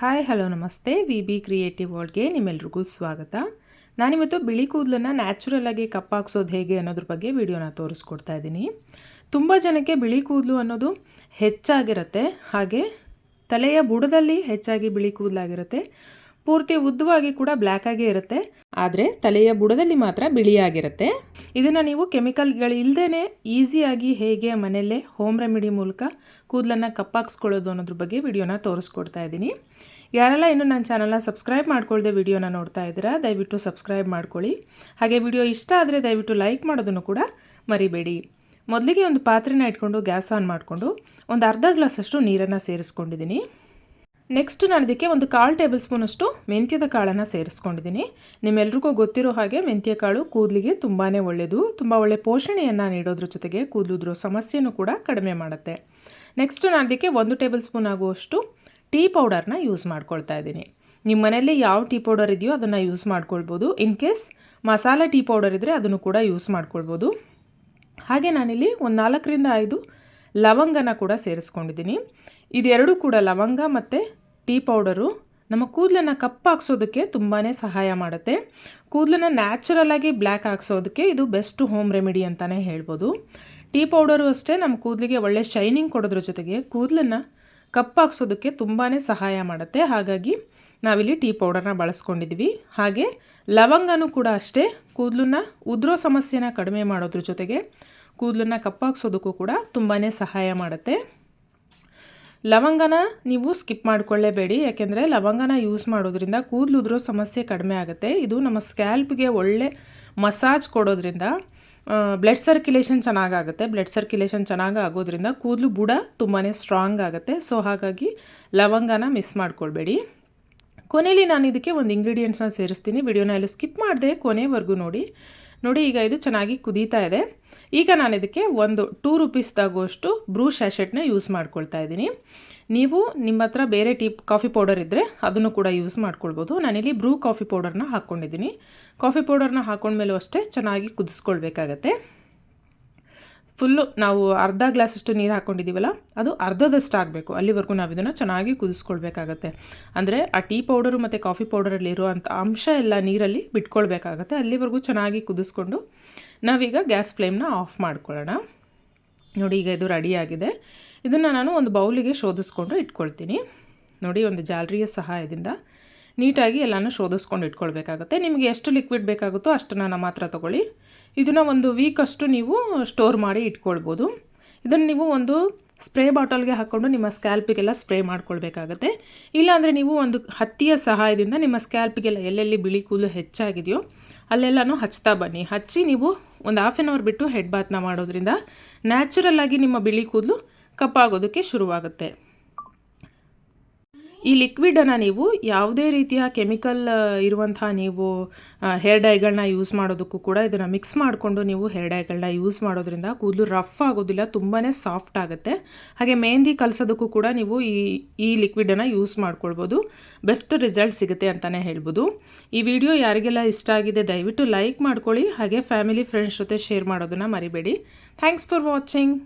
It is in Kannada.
ಹಾಯ್, ಹಲೋ, ನಮಸ್ತೆ. ವಿ ಬಿ ಕ್ರಿಯೇಟಿವ್ ವರ್ಲ್ಡ್ಗೆ ನಿಮ್ಮೆಲ್ರಿಗೂ ಸ್ವಾಗತ. ನಾನಿವತ್ತು ಬಿಳಿ ಕೂದಲನ್ನು ನ್ಯಾಚುರಲ್ ಆಗಿ ಕಪ್ಪಾಕ್ಸೋದು ಹೇಗೆ ಅನ್ನೋದ್ರ ಬಗ್ಗೆ ವಿಡಿಯೋನ ತೋರಿಸ್ಕೊಡ್ತಾ ಇದ್ದೀನಿ. ತುಂಬ ಜನಕ್ಕೆ ಬಿಳಿ ಕೂದಲು ಅನ್ನೋದು ಹೆಚ್ಚಾಗಿರುತ್ತೆ. ಹಾಗೆ ತಲೆಯ ಬುಡದಲ್ಲಿ ಹೆಚ್ಚಾಗಿ ಬಿಳಿ ಕೂದಲಾಗಿರುತ್ತೆ. ಪೂರ್ತಿ ಉದ್ದವಾಗಿ ಕೂಡ ಬ್ಲ್ಯಾಕ್ ಆಗೇ ಇರುತ್ತೆ. ಆದರೆ ತಲೆಯ ಬುಡದಲ್ಲಿ ಮಾತ್ರ ಬಿಳಿಯಾಗಿರುತ್ತೆ. ಇದನ್ನು ನೀವು ಕೆಮಿಕಲ್ಗಳು ಇಲ್ಲದೇ ಈಸಿಯಾಗಿ ಹೇಗೆ ಮನೆಯಲ್ಲೇ ಹೋಮ್ ರೆಮಿಡಿ ಮೂಲಕ ಕೂದಲನ್ನು ಕಪ್ಪಾಕ್ಸ್ಕೊಳ್ಳೋದು ಅನ್ನೋದ್ರ ಬಗ್ಗೆ ವಿಡಿಯೋನ ತೋರಿಸ್ಕೊಡ್ತಾ ಇದ್ದೀನಿ. ಯಾರೆಲ್ಲ ಇನ್ನೂ ನನ್ನ ಚಾನಲ್ನ ಸಬ್ಸ್ಕ್ರೈಬ್ ಮಾಡ್ಕೊಳ್ಳದೆ ವಿಡಿಯೋನ ನೋಡ್ತಾ ಇದ್ದೀರಾ, ದಯವಿಟ್ಟು ಸಬ್ಸ್ಕ್ರೈಬ್ ಮಾಡ್ಕೊಳ್ಳಿ. ಹಾಗೆ ವಿಡಿಯೋ ಇಷ್ಟ ಆದರೆ ದಯವಿಟ್ಟು ಲೈಕ್ ಮಾಡೋದನ್ನು ಕೂಡ ಮರಿಬೇಡಿ. ಮೊದಲಿಗೆ ಒಂದು ಪಾತ್ರೆನ ಇಟ್ಕೊಂಡು ಗ್ಯಾಸ್ ಆನ್ ಮಾಡಿಕೊಂಡು ಒಂದು ಅರ್ಧ ಗ್ಲಾಸಷ್ಟು ನೀರನ್ನು ಸೇರಿಸ್ಕೊಂಡಿದ್ದೀನಿ. ನೆಕ್ಸ್ಟ್ ನಾನು ಇದಕ್ಕೆ ಒಂದು ಕಾಲು ಟೇಬಲ್ ಸ್ಪೂನಷ್ಟು ಮೆಂತ್ಯದ ಕಾಳನ್ನು ಸೇರಿಸ್ಕೊಂಡಿದ್ದೀನಿ. ನಿಮ್ಮೆಲ್ರಿಗೂ ಗೊತ್ತಿರೋ ಹಾಗೆ ಮೆಂತ್ಯ ಕಾಳು ಕೂದಲಿಗೆ ತುಂಬಾ ಒಳ್ಳೆಯದು. ತುಂಬ ಒಳ್ಳೆ ಪೋಷಣೆಯನ್ನು ನೀಡೋದ್ರ ಜೊತೆಗೆ ಕೂದಲುದ್ರೋ ಸಮಸ್ಯೆಯೂ ಕೂಡ ಕಡಿಮೆ ಮಾಡುತ್ತೆ. ನೆಕ್ಸ್ಟ್ ನಾನು ಇದಕ್ಕೆ ಒಂದು ಟೇಬಲ್ ಸ್ಪೂನ್ ಆಗುವಷ್ಟು ಟೀ ಪೌಡರ್ನ ಯೂಸ್ ಮಾಡ್ಕೊಳ್ತಾ ಇದ್ದೀನಿ. ನಿಮ್ಮ ಮನೆಯಲ್ಲಿ ಯಾವ ಟೀ ಪೌಡರ್ ಇದೆಯೋ ಅದನ್ನು ಯೂಸ್ ಮಾಡ್ಕೊಳ್ಬೋದು. In case masala tea powder ಇದ್ದರೆ ಅದನ್ನು ಕೂಡ ಯೂಸ್ ಮಾಡ್ಕೊಳ್ಬೋದು. ಹಾಗೆ ನಾನಿಲ್ಲಿ ಒಂದು ನಾಲ್ಕರಿಂದ ಐದು ಲವಂಗನ ಕೂಡ ಸೇರಿಸ್ಕೊಂಡಿದ್ದೀನಿ. ಇದೆರಡೂ ಕೂಡ ಲವಂಗ ಮತ್ತು ಟೀ ಪೌಡರು ನಮ್ಮ ಕೂದಲನ್ನು ಕಪ್ಪಾಕ್ಸೋದಕ್ಕೆ ತುಂಬಾ ಸಹಾಯ ಮಾಡುತ್ತೆ. ಕೂದಲನ್ನು ನ್ಯಾಚುರಲಾಗಿ ಬ್ಲ್ಯಾಕ್ ಹಾಕ್ಸೋದಕ್ಕೆ ಇದು ಬೆಸ್ಟ್ ಹೋಮ್ ರೆಮಿಡಿ ಅಂತಲೇ ಹೇಳ್ಬೋದು. ಟೀ ಪೌಡರು ಅಷ್ಟೇ ನಮ್ಮ ಕೂದಲಿಗೆ ಒಳ್ಳೆ ಶೈನಿಂಗ್ ಕೊಡೋದ್ರ ಜೊತೆಗೆ ಕೂದಲನ್ನು ಕಪ್ಪಾಕ್ಸೋದಕ್ಕೆ ತುಂಬಾ ಸಹಾಯ ಮಾಡುತ್ತೆ. ಹಾಗಾಗಿ ನಾವಿಲ್ಲಿ ಟೀ ಪೌಡರ್ನ ಬಳಸ್ಕೊಂಡಿದ್ವಿ. ಹಾಗೆ ಲವಂಗನೂ ಕೂಡ ಅಷ್ಟೇ ಕೂದಲನ್ನ ಉದ್ರೋ ಸಮಸ್ಯೆನ ಕಡಿಮೆ ಮಾಡೋದ್ರ ಜೊತೆಗೆ ಕೂದಲನ್ನ ಕಪ್ಪಾಕ್ಸೋದಕ್ಕೂ ಕೂಡ ತುಂಬಾ ಸಹಾಯ ಮಾಡುತ್ತೆ. ಲವಂಗನ ನೀವು ಸ್ಕಿಪ್ ಮಾಡಿಕೊಳ್ಳೇಬೇಡಿ, ಯಾಕೆಂದರೆ ಲವಂಗನ ಯೂಸ್ ಮಾಡೋದ್ರಿಂದ ಕೂದಲು ಉದುರೋ ಸಮಸ್ಯೆ ಕಡಿಮೆ ಆಗುತ್ತೆ. ಇದು ನಮ್ಮ ಸ್ಕ್ಯಾಲ್ಪ್ಗೆ ಒಳ್ಳೆ ಮಸಾಜ್ ಕೊಡೋದ್ರಿಂದ ಬ್ಲಡ್ ಸರ್ಕ್ಯುಲೇಷನ್ ಚೆನ್ನಾಗಾಗುತ್ತೆ ಬ್ಲಡ್ ಸರ್ಕ್ಯುಲೇಷನ್ ಚೆನ್ನಾಗಿ ಆಗೋದ್ರಿಂದ ಕೂದಲು ಬುಡ ತುಂಬಾ ಸ್ಟ್ರಾಂಗ್ ಆಗುತ್ತೆ. ಸೊ ಹಾಗಾಗಿ ಲವಂಗನ ಮಿಸ್ ಮಾಡ್ಕೊಳ್ಬೇಡಿ. ಕೊನೆಯಲ್ಲಿ ನಾನು ಇದಕ್ಕೆ ಒಂದು ಇಂಗ್ರೀಡಿಯೆಂಟ್ಸ್ನ ಸೇರಿಸ್ತೀನಿ. ವಿಡಿಯೋನ ಎಲ್ಲೂ ಸ್ಕಿಪ್ ಮಾಡಿದೆ ಕೊನೆವರೆಗೂ ನೋಡಿ. ನೋಡಿ, ಈಗ ಇದು ಚೆನ್ನಾಗಿ ಕುದೀತಾ ಇದೆ. ಈಗ ನಾನು ಇದಕ್ಕೆ ಒಂದು ಟೂ ರುಪೀಸ್ದಾಗುವಷ್ಟು ಬ್ರೂ ಶ್ಯಾಶೆಟ್ನ ಯೂಸ್ ಮಾಡ್ಕೊಳ್ತಾ ಇದ್ದೀನಿ. ನೀವು ನಿಮ್ಮ ಹತ್ರ ಬೇರೆ ಟೀ, ಕಾಫಿ ಪೌಡರ್ ಇದ್ದರೆ ಅದನ್ನು ಕೂಡ ಯೂಸ್ ಮಾಡ್ಕೊಳ್ಬೋದು. ನಾನಿಲ್ಲಿ ಬ್ರೂ ಕಾಫಿ ಪೌಡರ್ನ ಹಾಕ್ಕೊಂಡಿದ್ದೀನಿ ಕಾಫಿ ಪೌಡರ್ನ ಹಾಕೊಂಡ್ಮೇಲೂ ಅಷ್ಟೇ ಚೆನ್ನಾಗಿ ಕುದಿಸ್ಕೊಳ್ಬೇಕಾಗತ್ತೆ. ಫುಲ್ಲು ನಾವು ಅರ್ಧ ಗ್ಲಾಸಷ್ಟು ನೀರು ಹಾಕ್ಕೊಂಡಿದ್ದೀವಲ್ಲ ಅದು ಅರ್ಧದಷ್ಟು ಆಗಬೇಕು. ಅಲ್ಲಿವರೆಗೂ ನಾವು ಇದನ್ನು ಚೆನ್ನಾಗಿ ಕುದಿಸ್ಕೊಳ್ಬೇಕಾಗತ್ತೆ. ಅಂದರೆ ಆ ಟೀ ಪೌಡರು ಮತ್ತು ಕಾಫಿ ಪೌಡರಲ್ಲಿ ಇರುವಂಥ ಅಂಶ ಎಲ್ಲ ನೀರಲ್ಲಿ ಬಿಟ್ಕೊಳ್ಬೇಕಾಗತ್ತೆ. ಅಲ್ಲಿವರೆಗೂ ಚೆನ್ನಾಗಿ ಕುದಿಸ್ಕೊಂಡು ನಾವೀಗ ಗ್ಯಾಸ್ ಫ್ಲೇಮ್ನ ಆಫ್ ಮಾಡ್ಕೊಳ್ಳೋಣ. ನೋಡಿ, ಈಗ ಇದು ರೆಡಿಯಾಗಿದೆ. ಇದನ್ನು ನಾನು ಒಂದು ಬೌಲಿಗೆ ಶೋಧಿಸ್ಕೊಂಡು ಇಟ್ಕೊಳ್ತೀನಿ. ನೋಡಿ, ಒಂದು ಜಾಲರಿಯ ಸಹಾಯದಿಂದ ನೀಟಾಗಿ ಎಲ್ಲನೂ ಶೋಧಿಸ್ಕೊಂಡು ಇಟ್ಕೊಳ್ಬೇಕಾಗುತ್ತೆ. ನಿಮಗೆ ಎಷ್ಟು ಲಿಕ್ವಿಡ್ ಬೇಕಾಗುತ್ತೋ ಅಷ್ಟನ್ನು ಮಾತ್ರ ತೊಗೊಳ್ಳಿ. ಇದನ್ನು ಒಂದು ವೀಕಷ್ಟು ನೀವು ಸ್ಟೋರ್ ಮಾಡಿ ಇಟ್ಕೊಳ್ಬೋದು. ಇದನ್ನು ನೀವು ಒಂದು ಸ್ಪ್ರೇ ಬಾಟಲ್ಗೆ ಹಾಕ್ಕೊಂಡು ನಿಮ್ಮ ಸ್ಕ್ಯಾಲ್ಪಿಗೆಲ್ಲ ಸ್ಪ್ರೇ ಮಾಡ್ಕೊಳ್ಬೇಕಾಗತ್ತೆ. ಇಲ್ಲಾಂದರೆ ನೀವು ಒಂದು ಹತ್ತಿಯ ಸಹಾಯದಿಂದ ನಿಮ್ಮ ಸ್ಕ್ಯಾಲ್ಪಿಗೆಲ್ಲ ಎಲ್ಲೆಲ್ಲಿ ಬಿಳಿ ಕೂದಲು ಹೆಚ್ಚಾಗಿದೆಯೋ ಅಲ್ಲೆಲ್ಲನೂ ಹಚ್ತಾ ಬನ್ನಿ. ಹಚ್ಚಿ ನೀವು ಒಂದು ಹಾಫ್ ಆನ್ ಅವರ್ ಬಿಟ್ಟು ಹೆಡ್ ಬಾತ್ನ ಮಾಡೋದ್ರಿಂದ ನ್ಯಾಚುರಲ್ ಆಗಿ ನಿಮ್ಮ ಬಿಳಿ ಕೂದಲು ಕಪ್ಪಾಗೋದಕ್ಕೆ ಶುರುವಾಗುತ್ತೆ. ಈ ಲಿಕ್ವಿಡನ್ನು ನೀವು ಯಾವುದೇ ರೀತಿಯ ಕೆಮಿಕಲ್ ಇರುವಂತಹ ನೀವು ಹೇರ್ ಡೈಗಳನ್ನ ಯೂಸ್ ಮಾಡೋದಕ್ಕೂ ಕೂಡ ಇದನ್ನು ಮಿಕ್ಸ್ ಮಾಡಿಕೊಂಡು ನೀವು ಹೇರ್ ಡೈಗಳನ್ನ ಯೂಸ್ ಮಾಡೋದ್ರಿಂದ ಕೂದಲು ರಫ್ ಆಗೋದಿಲ್ಲ ತುಂಬಾ ಸಾಫ್ಟ್ ಆಗುತ್ತೆ. ಹಾಗೆ ಮೆಹಂದಿ ಕಲಿಸೋದಕ್ಕೂ ಕೂಡ ನೀವು ಈ ಈ ಲಿಕ್ವಿಡನ್ನು ಯೂಸ್ ಮಾಡ್ಕೊಳ್ಬೋದು. ಬೆಸ್ಟ್ ರಿಸಲ್ಟ್ ಸಿಗುತ್ತೆ ಅಂತಲೇ ಹೇಳ್ಬೋದು. ಈ ವಿಡಿಯೋ ಯಾರಿಗೆಲ್ಲ ಇಷ್ಟ ಆಗಿದೆ ದಯವಿಟ್ಟು ಲೈಕ್ ಮಾಡ್ಕೊಳ್ಳಿ, ಹಾಗೆ ಫ್ಯಾಮಿಲಿ ಫ್ರೆಂಡ್ಸ್ ಜೊತೆ ಶೇರ್ ಮಾಡೋದನ್ನು ಮರಿಬೇಡಿ. Thanks for watching